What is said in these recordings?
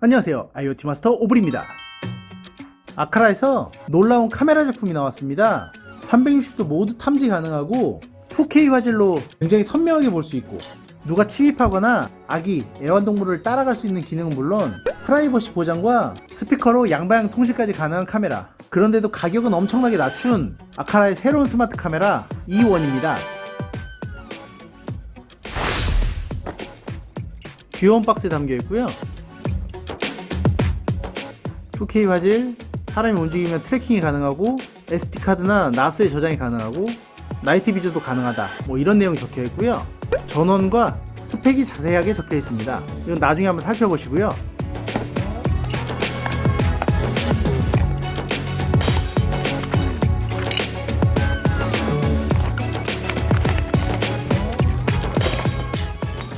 안녕하세요. IoT 마스터 오블입니다. 아카라에서 놀라운 카메라 제품이 나왔습니다. 360도 모두 탐지 가능하고 2K 화질로 굉장히 선명하게 볼 수 있고 누가 침입하거나 아기, 애완동물을 따라갈 수 있는 기능은 물론 프라이버시 보장과 스피커로 양방향 통신까지 가능한 카메라 그런데도 가격은 엄청나게 낮춘 아카라의 새로운 스마트 카메라 E1입니다. 귀여운 박스에 담겨 있고요. 2K 화질, 사람이 움직이면 트래킹이 가능하고 SD카드나 나스에 저장이 가능하고 나이트 비전도 가능하다 뭐 이런 내용이 적혀 있고요 전원과 스펙이 자세하게 적혀 있습니다 이건 나중에 한번 살펴보시고요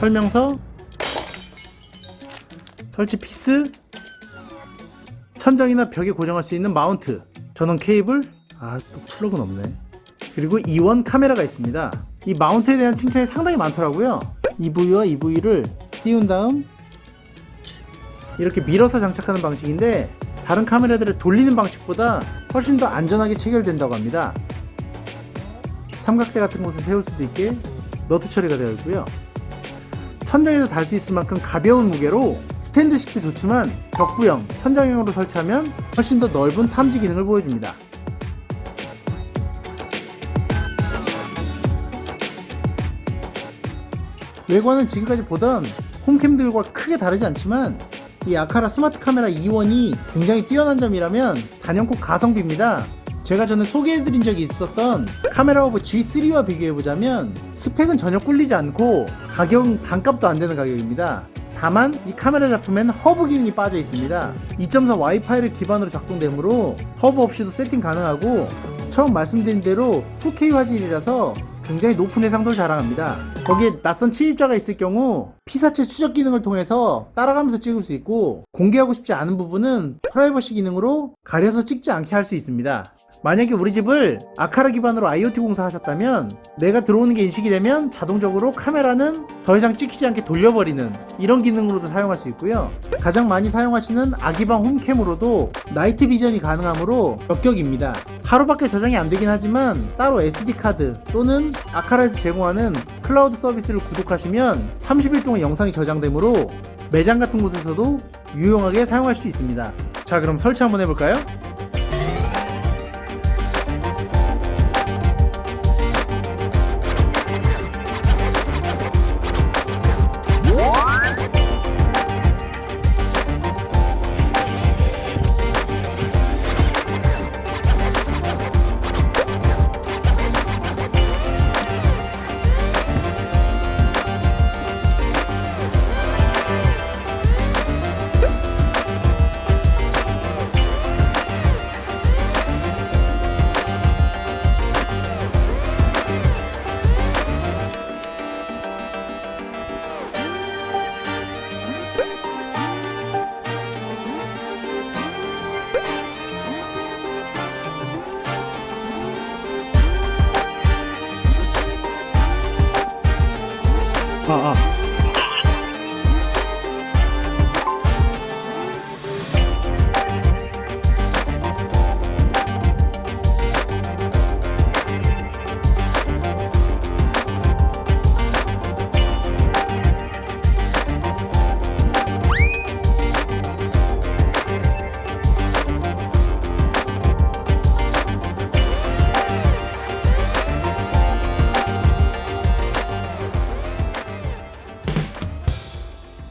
설명서 설치 피스 천장이나 벽에 고정할 수 있는 마운트, 전원 케이블, 아 또 플러그는 없네. 그리고 이원 카메라가 있습니다. 이 마운트에 대한 칭찬이 상당히 많더라고요. 이 부위를 띄운 다음 이렇게 밀어서 장착하는 방식인데 다른 카메라들을 돌리는 방식보다 훨씬 더 안전하게 체결된다고 합니다. 삼각대 같은 곳에 세울 수도 있게 너트 처리가 되어 있고요. 천장에도 달 수 있을 만큼 가벼운 무게로 스탠드식도 좋지만 벽부형, 천장형으로 설치하면 훨씬 더 넓은 탐지 기능을 보여줍니다. 외관은 지금까지 보던 홈캠들과 크게 다르지 않지만 이 아카라 스마트 카메라 2원이 굉장히 뛰어난 점이라면 단연코 가성비입니다. 제가 전에 소개해드린 적이 있었던 카메라 오브 G3와 비교해보자면 스펙은 전혀 꿀리지 않고 가격은 반값도 안 되는 가격입니다. 다만 이 카메라 제품엔 허브 기능이 빠져 있습니다. 2.4 와이파이를 기반으로 작동되므로 허브 없이도 세팅 가능하고 처음 말씀드린 대로 2K 화질이라서 굉장히 높은 해상도를 자랑합니다. 거기에 낯선 침입자가 있을 경우 피사체 추적 기능을 통해서 따라가면서 찍을 수 있고 공개하고 싶지 않은 부분은 프라이버시 기능으로 가려서 찍지 않게 할 수 있습니다. 만약에 우리 집을 아카라 기반으로 IoT 공사하셨다면 내가 들어오는 게 인식이 되면 자동적으로 카메라는 더 이상 찍히지 않게 돌려버리는 이런 기능으로도 사용할 수 있고요. 가장 많이 사용하시는 아기방 홈캠으로도 나이트 비전이 가능하므로 적격입니다. 하루밖에 저장이 안 되긴 하지만 따로 SD 카드 또는 아카라에서 제공하는 클라우드 서비스를 구독하시면 30일 동안 영상이 저장되므로 매장 같은 곳에서도 유용하게 사용할 수 있습니다. 자, 그럼 설치 한번 해볼까요? 아,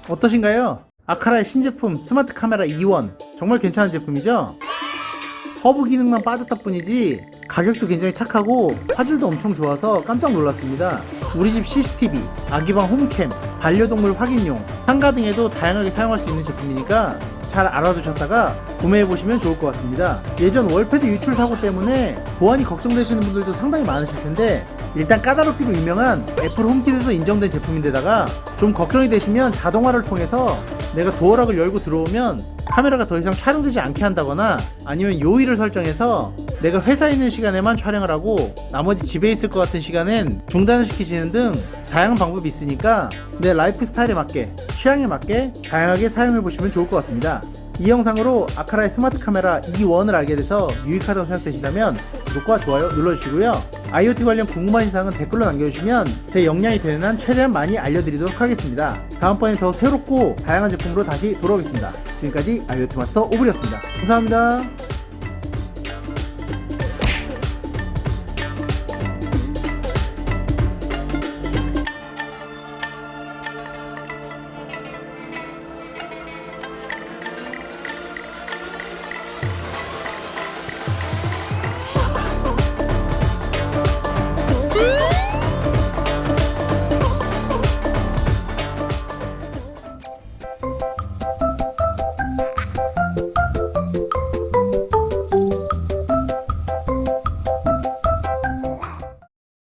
어떠신가요? 아카라의 신제품 스마트 카메라 2원 정말 괜찮은 제품이죠? 허브 기능만 빠졌다 뿐이지 가격도 굉장히 착하고 화질도 엄청 좋아서 깜짝 놀랐습니다. 우리 집 CCTV, 아기방 홈캠, 반려동물 확인용, 상가 등에도 다양하게 사용할 수 있는 제품이니까 잘 알아두셨다가 구매해보시면 좋을 것 같습니다. 예전 월패드 유출 사고 때문에 보안이 걱정되시는 분들도 상당히 많으실 텐데 일단 까다롭기로 유명한 애플 홈킷에서 인정된 제품인데다가 좀 걱정이 되시면 자동화를 통해서 내가 도어락을 열고 들어오면 카메라가 더 이상 촬영되지 않게 한다거나 아니면 요일을 설정해서 내가 회사에 있는 시간에만 촬영을 하고 나머지 집에 있을 것 같은 시간엔 중단을 시키시는 등 다양한 방법이 있으니까 내 라이프 스타일에 맞게 취향에 맞게 다양하게 사용해 보시면 좋을 것 같습니다. 이 영상으로 아카라의 스마트 카메라 E1을 알게 돼서 유익하다고 생각되시다면 구독과 좋아요 눌러주시고요. IoT 관련 궁금한 사항은 댓글로 남겨주시면 제 역량이 되는 한 최대한 많이 알려드리도록 하겠습니다. 다음번에 더 새롭고 다양한 제품으로 다시 돌아오겠습니다. 지금까지 IoT 마스터 오블이었습니다. 감사합니다.